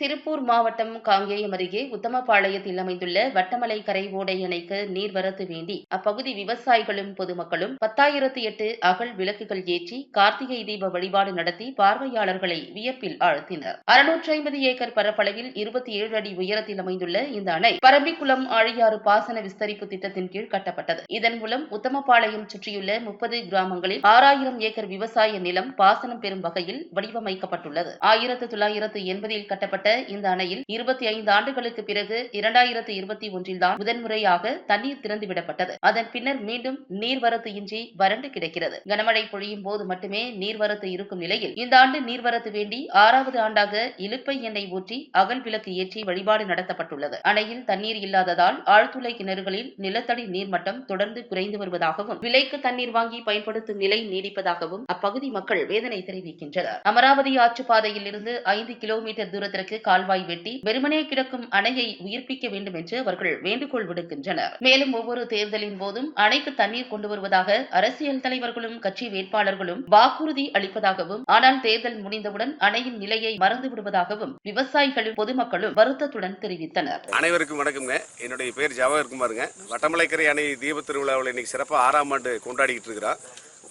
திருப்பூர் மாவட்டம் காங்கேயம் அருகே உத்தமபாளையத்தில் அமைந்துள்ள வட்டமலை கரை ஓடை அணைக்கு நீர்வரத்து வேண்டி அப்பகுதி விவசாயிகளும் பொதுமக்களும் பத்தாயிரத்து எட்டு அகல் விளக்குகள் ஏற்றி கார்த்திகை தீப வழிபாடு நடத்தி பார்வையாளர்களை வியப்பில் ஆழ்த்தினர். அறுநூற்றி ஐம்பது ஏக்கர் பரப்பளவில் இருபத்தி ஏழு அடி உயரத்தில் அமைந்துள்ள இந்த அணை பரம்பிக்குளம் ஆழியாறு பாசன விஸ்தரிப்பு திட்டத்தின் கீழ் கட்டப்பட்டது. இதன் மூலம் உத்தமபாளையம் சுற்றியுள்ள முப்பது கிராமங்களில் ஆறாயிரம் ஏக்கர் விவசாய நிலம் பாசனம் பெறும் வகையில் வடிவமைக்கப்பட்டுள்ளது. ஆயிரத்து தொள்ளாயிரத்து எண்பதில் கட்டப்பட்ட கட்டப்பட்ட இந்த அணையில் இருபத்தி ஐந்து ஆண்டுகளுக்கு பிறகு இரண்டாயிரத்து இருபத்தி ஒன்றில்தான் முதன்முறையாக தண்ணீர் திறந்துவிடப்பட்டது. அதன் பின்னர் மீண்டும் நீர்வரத்து இன்றி வறண்டு கிடக்கிறது. கனமழை பொழியும் போது மட்டுமே நீர்வரத்து இருக்கும் நிலையில் இந்த ஆண்டு நீர்வரத்து வேண்டி ஆறாவது ஆண்டாக இலுப்பை எண்ணெய் ஊற்றி அகல் விளக்கு ஏற்றி வழிபாடு நடத்தப்பட்டுள்ளது. அணையில் தண்ணீர் இல்லாததால் ஆழ்துளை கிணறுகளில் நிலத்தடி நீர்மட்டம் தொடர்ந்து குறைந்து வருவதாகவும் விலைக்கு தண்ணீர் வாங்கி பயன்படுத்தும் நிலை நீடிப்பதாகவும் அப்பகுதி மக்கள் வேதனை தெரிவிக்கின்றனர். அமராவதி ஆற்றுப்பாதையில் இருந்து ஐந்து கிலோமீட்டர் தூரத்திற்கு கால்வாய் வெட்டி வெறுமனே கிடக்கும் அணையை உயிர்ப்பிக்க வேண்டும் என்று அவர்கள் வேண்டுகோள் விடுக்கின்றனர். மேலும் ஒவ்வொரு தேர்தலின் போதும் அணைக்கு தண்ணீர் கொண்டு வருவதாக அரசியல் தலைவர்களும் கட்சி வேட்பாளர்களும் வாக்குறுதி அளிப்பதாகவும் ஆனால் தேர்தல் முடிந்தவுடன் அணையின் நிலையை மறந்து விடுவதாகவும் விவசாயிகளும் பொதுமக்களும் வருத்தத்துடன் தெரிவித்தனர். அனைவருக்கும் வணக்கம்ங்க. என்னுடைய பேர் ஜவஹர் குமாருங்க. வட்டமலைக்கரை அணை தீப திருவிழாவில் இன்னைக்கு சிறப்பாக ஆறாம் ஆண்டு கொண்டாடிக்கிட்டு இருக்கிறோம்.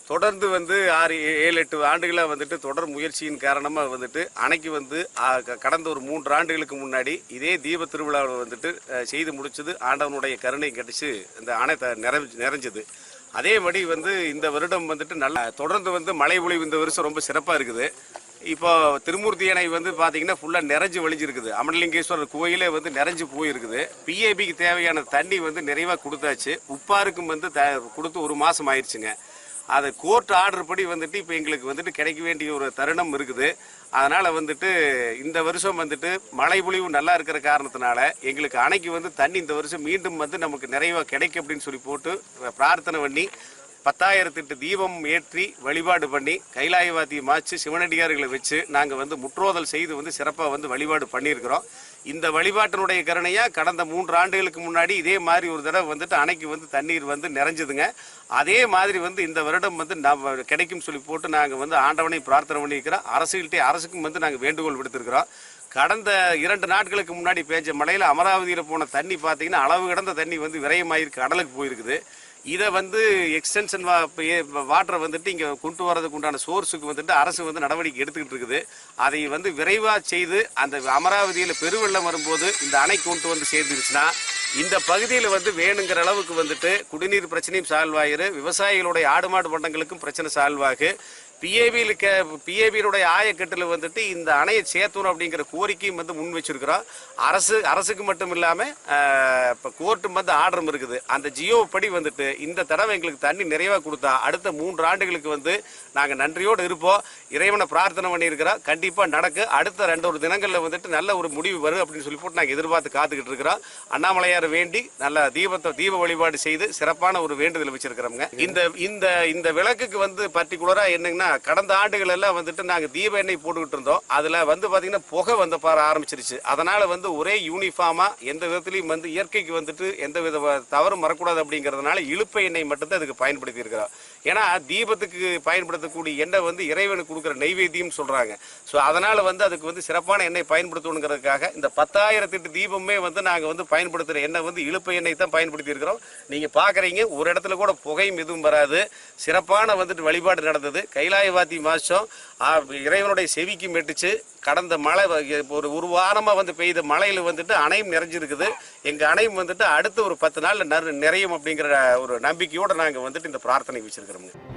தொடர்ந்து வந்து ஆறு ஏழு எட்டு ஆண்டுகளாக வந்துட்டு தொடர் முயற்சியின் காரணமாக வந்துட்டு அணைக்கு வந்து க- கடந்த ஒரு மூன்று ஆண்டுகளுக்கு முன்னாடி இதே தீப திருவிழாவில் வந்துட்டு செய்து முடிச்சது ஆண்டவனுடைய கருணை கிடைச்சி இந்த அணை த- நிறைஞ்சு நிறைஞ்சது. அதேபடி வந்து இந்த வருடம் வந்துட்டு நல்லா தொடர்ந்து வந்து மழை பொழிவு இந்த வருஷம் ரொம்ப சிறப்பாக இருக்குது. இப்போ திருமூர்த்தி அணை வந்து பார்த்தீங்கன்னா ஃபுல்லாக நிறைஞ்சு வழிஞ்சிருக்குது. அமரலிங்கேஸ்வரர் கோயிலே வந்து நிறைஞ்சு போயிருக்குது. பிஏபிக்கு தேவையான தண்ணி வந்து நிறைவாக கொடுத்தாச்சு. உப்பாருக்கும் வந்து த கொடுத்து ஒரு மாதம் ஆயிடுச்சுங்க. அதை கோர்ட் ஆர்டர் படி வந்துட்டு இப்போ எங்களுக்கு வந்துட்டு கிடைக்க வேண்டிய ஒரு தருணம் இருக்குது. அதனால் வந்துட்டு இந்த வருஷம் வந்துட்டு மழை பொழிவு நல்லா இருக்கிற காரணத்தினால எங்களுக்கு அணைக்கு வந்து தண்ணி இந்த வருஷம் மீண்டும் வந்து நமக்கு நிறைவாக கிடைக்கும் அப்படின்னு சொல்லி போட்டு பிரார்த்தனை பண்ணி பத்தாயிரத்து எட்டு தீபம் ஏற்றி வழிபாடு பண்ணி கைலாயவாதி மாச்சு சிவனடியார்களை வச்சு நாங்கள் வந்து முற்றோதல் செய்து வந்து சிறப்பாக வந்து வழிபாடு பண்ணியிருக்கிறோம். இந்த வழிபாட்டினுடைய கருணையாக கடந்த மூன்று ஆண்டுகளுக்கு முன்னாடி இதே மாதிரி ஒரு தடவை வந்துட்டு அணைக்கு வந்து தண்ணீர் வந்து நிறைஞ்சதுங்க. அதே மாதிரி வந்து இந்த வருடம் வந்து நம்ம கிடைக்கும் சொல்லி போட்டு நாங்கள் வந்து ஆண்டவனை பிரார்த்தனை பண்ணியிருக்கிறோம். அரசுகிட்டே அரசுக்கும் வந்து நாங்கள் வேண்டுகோள் விடுத்திருக்கிறோம். கடந்த இரண்டு நாட்களுக்கு முன்னாடி பேஞ்ச மழையில் அமராவதியில் போன தண்ணி பார்த்தீங்கன்னா அளவு கடந்த தண்ணி வந்து விரயமாயிருக்கு கடலுக்கு போயிருக்குது. இதை வந்து எக்ஸ்டென்ஷன் வாட்டரை வந்துட்டு இங்கே கொண்டு வரதுக்கு உண்டான சோர்ஸுக்கு வந்துட்டு அரசு வந்து நடவடிக்கை எடுத்துக்கிட்டு இருக்குது. அதை வந்து விரைவாக செய்து அந்த அமராவதியில் பெருவெள்ளம் வரும்போது இந்த அணை கொண்டு வந்து சேர்ந்துருச்சுன்னா இந்த பகுதியில் வந்து வேணுங்கிற அளவுக்கு வந்துட்டு குடிநீர் பிரச்சனையும் சால்வ் ஆயிரு. விவசாயிகளுடைய ஆடு மாடு பண்டங்களுக்கும் பிரச்சனை சால்வ் ஆகு. பிஏபியில் பிஏபியினுடைய ஆயக்கட்டில் வந்துட்டு இந்த அணையை சேர்த்தணும் அப்படிங்கிற கோரிக்கையும் வந்து முன் வச்சிருக்கிறோம். அரசு அரசுக்கு மட்டும் இல்லாமல் இப்போ கோர்ட்டும் வந்து ஆர்டரும் இருக்குது. அந்த ஜியோ படி வந்துட்டு இந்த தடவை எங்களுக்கு தண்ணி நிறைவாக கொடுத்தா அடுத்த மூன்று ஆண்டுகளுக்கு வந்து நாங்கள் நன்றியோடு இருப்போம். இறைவனை பிரார்த்தனை பண்ணியிருக்கிறோம். கண்டிப்பாக நடக்கு. அடுத்த ரெண்டு ஒரு தினங்களில் வந்துட்டு நல்ல ஒரு முடிவு வரும் அப்படின்னு சொல்லி போட்டு நாங்கள் எதிர்பார்த்து காத்துக்கிட்டு இருக்கிறோம். அண்ணாமலையாரை வேண்டி நல்ல தீபத்தை தீப வழிபாடு செய்து சிறப்பான ஒரு வேண்டுதல் வச்சிருக்கிறோங்க இந்த இந்த இந்த விளக்குக்கு வந்து பர்டிகுலராக என்னங்கன்னா கடந்த ஆண்டுகள் எல்லாம் வந்துட்டு நாங்க தீப எண்ணெய் போட்டுக்கிட்டு இருந்தோம். அதுல வந்து பாத்தீங்கன்னா புகை வந்து பார ஆரம்பிச்சிருச்சு. அதனால் வந்து ஒரே யூனிஃபார்மா எந்த விதத்துலையும் வந்து இயற்கைக்கு வந்துட்டு எந்த வித தவறும் வரக்கூடாது அப்படிங்கறதுனால இழுப்பை எண்ணெய் மட்டும்தான் அதுக்கு பயன்படுத்தி இருக்கிறோம். ஏன்னா தீபத்துக்கு பயன்படுத்தக்கூடிய எண்ணெய் வந்து இறைவனுக்கு கொடுக்குற நெய்வேத்தியம் சொல்றாங்க. ஸோ அதனால் வந்து அதுக்கு வந்து சிறப்பான எண்ணெய் பயன்படுத்தணுங்கிறதுக்காக இந்த பத்தாயிரத்தெட்டு தீபமே வந்து நாங்க வந்து பயன்படுத்துகிற எண்ணெய் வந்து இழுப்பை எண்ணெய் தான் பயன்படுத்தி இருக்கிறோம். நீங்க பாக்குறீங்க ஒரு இடத்துல கூட புகையும் எதுவும் வராது. சிறப்பான வந்துட்டு வழிபாடு நடந்தது. கையில் இலாய வாத்தி மாதம் இறைவனுடைய செவிக்கு மெட்டுச்சு. கடந்த மழை ஒரு ஒரு வாரமாக வந்து பெய்த மழையில் வந்துட்டு அணையும் நிறைஞ்சிருக்குது. எங்கள் அணையும் வந்துட்டு அடுத்த ஒரு பத்து நாளில் நிறையும் அப்படிங்கிற ஒரு நம்பிக்கையோடு நாங்கள் வந்துட்டு இந்த பிரார்த்தனை வச்சிருக்கிறோம்